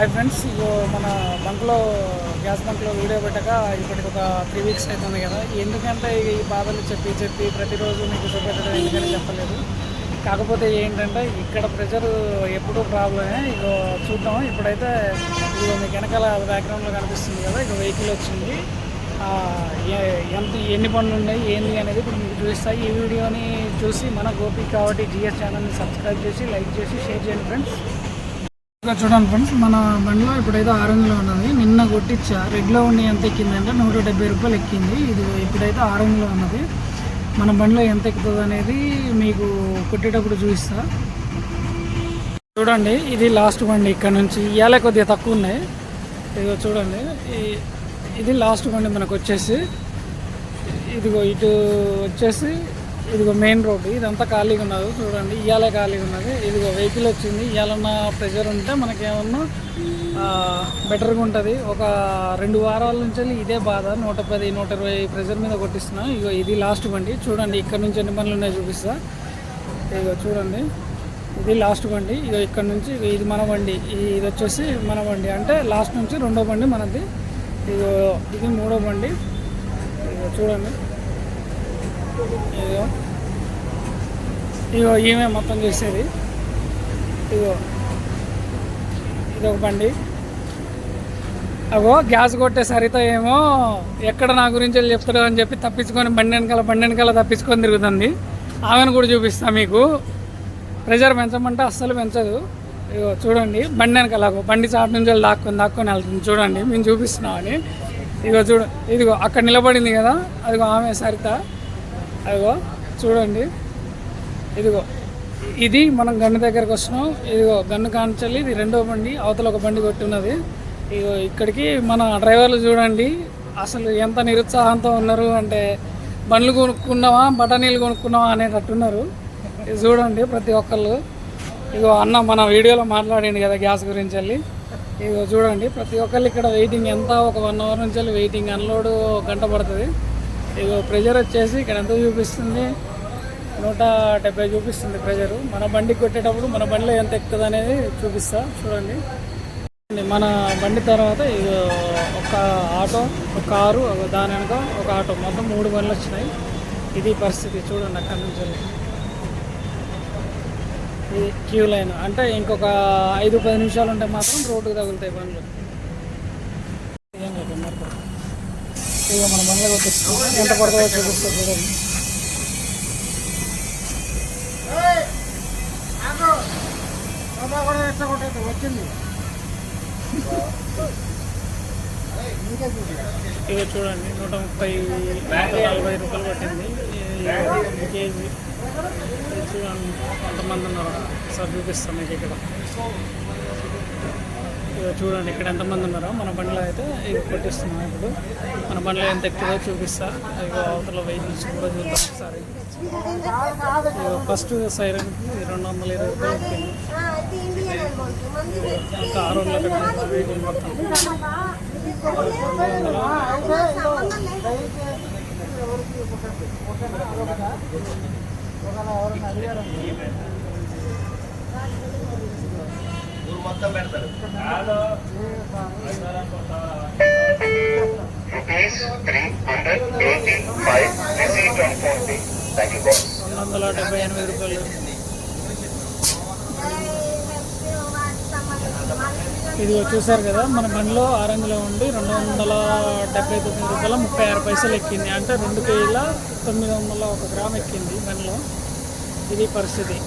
Hi friends ఇగో మన బంక్లో gas బంక్లో video పెట్టక ఇప్పటికి ఒక త్రీ వీక్స్ అవుతుంది కదా. ఎందుకంటే ఈ బాధలు చెప్పి చెప్పి ప్రతిరోజు మీకు చూపెట్టడం ఎందుకని చెప్పలేదు. కాకపోతే ఏంటంటే ఇక్కడ ప్రెషర్ ఎప్పుడూ ప్రాబ్లమే. ఇక చూద్దాం. ఇప్పుడైతే ఇక మీకు వెనకాల బ్యాక్గ్రౌండ్లో కనిపిస్తుంది కదా ఇక వెహికల్ వచ్చింది. ఎంత ఎన్ని పనులు ఉన్నాయి ఏంది అనేది ఇప్పుడు మీకు చూపిస్తాయి ఈ వీడియోని చూసి మన గోపి కాబట్టి జిఎస్ ఛానల్ని సబ్స్క్రైబ్ చేసి లైక్ చేసి షేర్ చేయండి ఫ్రెండ్స్. చూడండి ఫ్రెండ్స్ మన బండిలో ఇప్పుడైతే ఆరెంజ్లో ఉన్నది. నిన్న కొట్టించా రెడ్లో ఉండి ఎంత ఎక్కిందంటే నూట డెబ్బై రూపాయలు ఎక్కింది. ఇది ఇప్పుడైతే ఆరెంజ్లో ఉన్నది. మన బండిలో ఎంత ఎక్కుతుంది అనేది మీకు కొట్టేటప్పుడు చూపిస్తా. చూడండి ఇది లాస్ట్ బండి ఇక్కడ నుంచి. ఇవాళ కొద్దిగా తక్కువ ఉన్నాయి. ఇదిగో చూడండి ఇది లాస్ట్ బండి మనకు వచ్చేసి. ఇదిగో ఇటు వచ్చేసి ఇదిగో మెయిన్ రోడ్ ఇదంతా ఖాళీగా ఉన్నది. చూడండి ఇవాళ ఖాళీగా ఉన్నది. ఇదిగో వెహికల్ వచ్చింది. ఇవాళన్నా ప్రెషర్ ఉంటే మనకేమన్నా బెటర్గా ఉంటుంది. ఒక రెండు వారాల నుంచి ఇదే బాధ. నూట పది నూట ఇరవై ప్రెషర్ మీద కొట్టిస్తున్నా. ఇగో ఇది లాస్ట్ బండి. చూడండి ఇక్కడ నుంచి ఎన్ని పనులు ఉన్నాయో చూపిస్తా. ఇదిగో చూడండి ఇది లాస్ట్ బండి. ఇక ఇక్కడ నుంచి ఇది మన బండి. ఇది వచ్చేసి మన బండి. అంటే లాస్ట్ నుంచి రెండో బండి మనది. ఇగో ఇది మూడో బండి. ఇగో చూడండి. ఇదిగో. ఇగో ఈమె మొత్తం చేసేది. ఇదిగో. ఇది ఒక బండి. అగో గ్యాస్ కొట్టే సరిత ఏమో ఎక్కడ నా గురించి వెళ్ళి చెప్తాడు అని చెప్పి తప్పించుకొని బండి వెనకాల బండి వెనకాల తప్పించుకొని తిరుగుతుంది. ఆమెను కూడా చూపిస్తా మీకు. ప్రెషర్ పెంచమంటే అస్సలు పెంచదు. ఇగో చూడండి. బండి వెనకాల బండి చాటు నుంచి వెళ్ళి దాక్కొని దాక్కొని వెళ్తుంది. చూడండి. మేము చూపిస్తున్నామని. ఇగో చూడ. ఇదిగో అక్కడ నిలబడింది కదా. అదిగో ఆమె సరిత. అదిగో చూడండి. ఇదిగో ఇది మనం గన్ను దగ్గరకు వస్తున్నాం. ఇదిగో గన్ను కాంచాలి ఇది రెండో బండి అవతల ఒక బండి కొట్టున్నది ఇదిగో ఇక్కడికి మన డ్రైవర్లు చూడండి. అసలు ఎంత నిరుత్సాహంతో ఉన్నారు అంటే బండ్లు కొనుక్కున్నావా బఠానీలు కొనుక్కున్నావా అనేటట్టున్నారు. ఇది చూడండి ప్రతి ఒక్కళ్ళు. ఇదిగో అన్న మన వీడియోలో మాట్లాడింది కదా గ్యాస్ గురించి వెళ్ళి. ఇదిగో చూడండి. ప్రతి ఒక్కళ్ళు ఇక్కడ వెయిటింగ్ ఎంత? ఒక వన్ అవర్ నుంచి వెళ్ళి వెయిటింగ్ అన్లోడ్ గంట పడుతుంది. ఇగో ప్రెషర్ వచ్చేసి ఇక్కడ ఎంత చూపిస్తుంది? నూట డెబ్బై చూపిస్తుంది ప్రెజరు మన బండికి కొట్టేటప్పుడు మన బండిలో ఎంత ఎక్కుతుంది అనేది చూపిస్తా చూడండి. మన బండి తర్వాత ఇది ఒక ఆటో ఒక కారు ఒక దాని వెనక ఒక ఆటో. మొత్తం మూడు బండ్లు వచ్చినాయి. ఇది పరిస్థితి చూడండి అక్కడి నుంచి. ఇది క్యూ లైన్. అంటే ఇంకొక ఐదు పది నిమిషాలు ఉంటే మాత్రం రోడ్డుకు తగులుతాయి బండ్లు. ఇక మన బండ్లు కొట్టిస్తాం ఎంత పడుతుందో చూపిస్తా చూడండి. వచ్చింది ఇక చూడండి నూట ముప్పై నూట నలభై రూపాయలు పట్టింది. కేజీ. చూడండి కొంతమంది ఉన్నారు. సార్ చూపిస్తాం మీకు ఇక్కడ. చూడండి ఇక్కడ ఎంతమంది ఉన్నారో. మన బండిలో అయితే ఇది కొట్టిస్తున్నాం ఇప్పుడు. మన బండిలో ఎంత ఎక్కువో చూపిస్తా. ఇక అవతల వెహికల్స్ కూడా చూద్దాం ఒకసారి. ఫస్ట్ సైరన్కి రెండు వందల ఇరవై రూపాయలు వచ్చింది. ఇంకా ఆరు వందల వెహికల్ మొత్తం rupees 385 receipt on phone pay. Thank you, boss. రెండు వందల డెబ్బై ఎనిమిది రూపాయలు ఇది చూసారు కదా మన బండిలో ఆరెంజ్లో ఉండి రెండు వందల డెబ్బై తొమ్మిది రూపాయల ముప్పై ఆరు పైసలు ఎక్కింది అంటే రెండు కేజీల తొమ్మిది వందల ఒక గ్రామ్ ఎక్కింది బండిలో ఇది పరిస్థితి